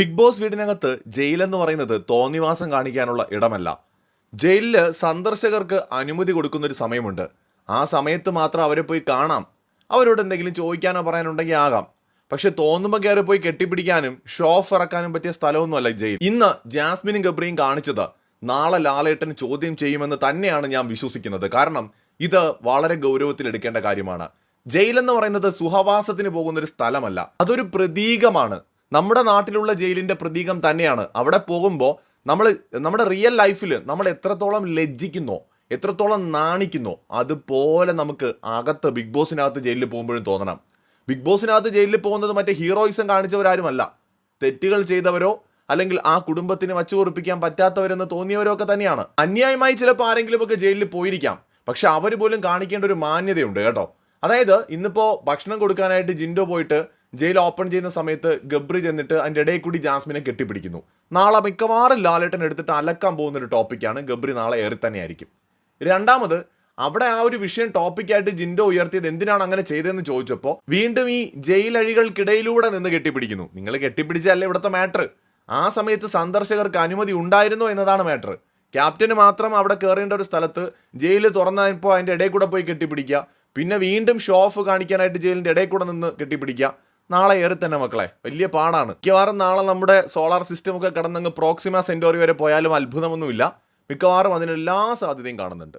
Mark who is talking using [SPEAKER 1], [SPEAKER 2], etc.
[SPEAKER 1] Big boss വീടിനകത്ത് ജയിലെന്ന് പറയുന്നത് തോന്നിവാസം കാണിക്കാനുള്ള ഇടമല്ല. ജയിലിൽ സന്ദർശകർക്ക് അനുമതി കൊടുക്കുന്ന ഒരു സമയമുണ്ട്. ആ സമയത്ത് മാത്രം അവരെ പോയി കാണാം. അവരോട് എന്തെങ്കിലും ചോദിക്കാനോ പറയാനുണ്ടെങ്കിൽ ആകാം. പക്ഷെ തോന്നുമ്പോൾ കയറി പോയി കെട്ടിപ്പിടിക്കാനും ഷോ ഓഫ് ഇറക്കാനും പറ്റിയ സ്ഥലമൊന്നുമല്ല ജയിൽ. ഇന്ന് ജാസ്മിനും ഗബ്രിയും കാണിച്ചത് നാളെ ലാലേട്ടൻ ചോദ്യം ചെയ്യുമെന്ന് തന്നെയാണ് ഞാൻ വിശ്വസിക്കുന്നത്. കാരണം ഇത് വളരെ ഗൗരവത്തിൽ എടുക്കേണ്ട കാര്യമാണ്. ജയിലെന്ന് പറയുന്നത് സുഹവാസത്തിന് പോകുന്ന ഒരു സ്ഥലമല്ല. അതൊരു പ്രതീകമാണ്. നമ്മുടെ നാട്ടിലുള്ള ജയിലിന്റെ പ്രതീകം തന്നെയാണ്. അവിടെ പോകുമ്പോൾ നമ്മൾ നമ്മുടെ റിയൽ ലൈഫിൽ നമ്മൾ എത്രത്തോളം ലജ്ജിക്കുന്നോ എത്രത്തോളം നാണിക്കുന്നോ അതുപോലെ നമുക്ക് അകത്ത് ബിഗ് ബോസിനകത്ത് ജയിലിൽ പോകുമ്പോഴും തോന്നണം. ബിഗ് ബോസിനകത്ത് ജയിലിൽ പോകുന്നത് മറ്റേ ഹീറോയിസം കാണിച്ചവരാരുമല്ല. തെറ്റുകൾ ചെയ്തവരോ അല്ലെങ്കിൽ ആ കുടുംബത്തിന് വച്ചുപൊറിപ്പിക്കാൻ പറ്റാത്തവരെന്ന് തോന്നിയവരോ ഒക്കെ തന്നെയാണ്. അന്യായമായി ചിലപ്പോൾ ആരെങ്കിലുമൊക്കെ ജയിലിൽ പോയിരിക്കാം. പക്ഷെ അവർ പോലും കാണിക്കേണ്ട ഒരു മാന്യതയുണ്ട് കേട്ടോ. അതായത് ഇന്നിപ്പോൾ ഭക്ഷണം കൊടുക്കാനായിട്ട് ജിൻഡോ പോയിട്ട് ജയിൽ ഓപ്പൺ ചെയ്യുന്ന സമയത്ത് ഗബ്രി ചെന്നിട്ട് അതിന്റെ ഇടയിൽ കൂടി ജാസ്മിനെ കെട്ടിപ്പിടിക്കുന്നു. നാളെ മിക്കവാറും ലാലേട്ടൻ എടുത്തിട്ട് അലക്കാൻ പോകുന്ന ഒരു ടോപ്പിക്കാണ് ഗബ്രി നാളെ ഏറി തന്നെയായിരിക്കും രണ്ടാമത് അവിടെ ആ ഒരു വിഷയം ടോപ്പിക്കായിട്ട് ജിൻഡോ ഉയർത്തിയത് എന്തിനാണ് അങ്ങനെ ചെയ്തതെന്ന് ചോദിച്ചപ്പോൾ വീണ്ടും ഈ ജയിലഴികൾക്കിടയിലൂടെ നിന്ന് കെട്ടിപ്പിടിക്കുന്നു. നിങ്ങൾ കെട്ടിപ്പിടിച്ചല്ലേ ഇവിടുത്തെ മാറ്റർ ആ സമയത്ത് സന്ദർശകർക്ക് അനുമതി ഉണ്ടായിരുന്നോ എന്നതാണ് മാറ്റർ ക്യാപ്റ്റന് മാത്രം അവിടെ കയറേണ്ട ഒരു സ്ഥലത്ത് ജയിൽ തുറന്നപ്പോൾ അതിന്റെ ഇടയിൽ കൂടെ പോയി കെട്ടിപ്പിടിക്കുക. പിന്നെ വീണ്ടും ഷോ ഓഫ് കാണിക്കാനായിട്ട് ജയിലിന്റെ ഇടയിൽ കൂടെ നിന്ന് കെട്ടിപ്പിടിക്കുക. നാളെ ഏറി തന്നെ മക്കളെ. വലിയ പാടാണ്. മിക്കവാറും നാളെ നമ്മുടെ സോളാർ സിസ്റ്റം ഒക്കെ കടന്നങ്ങ് പ്രോക്സിമ സെന്റോറി വരെ പോയാലും അത്ഭുതമൊന്നുമില്ല. മിക്കവാറും അതിനെല്ലാ സാധ്യതയും കാണുന്നുണ്ട്.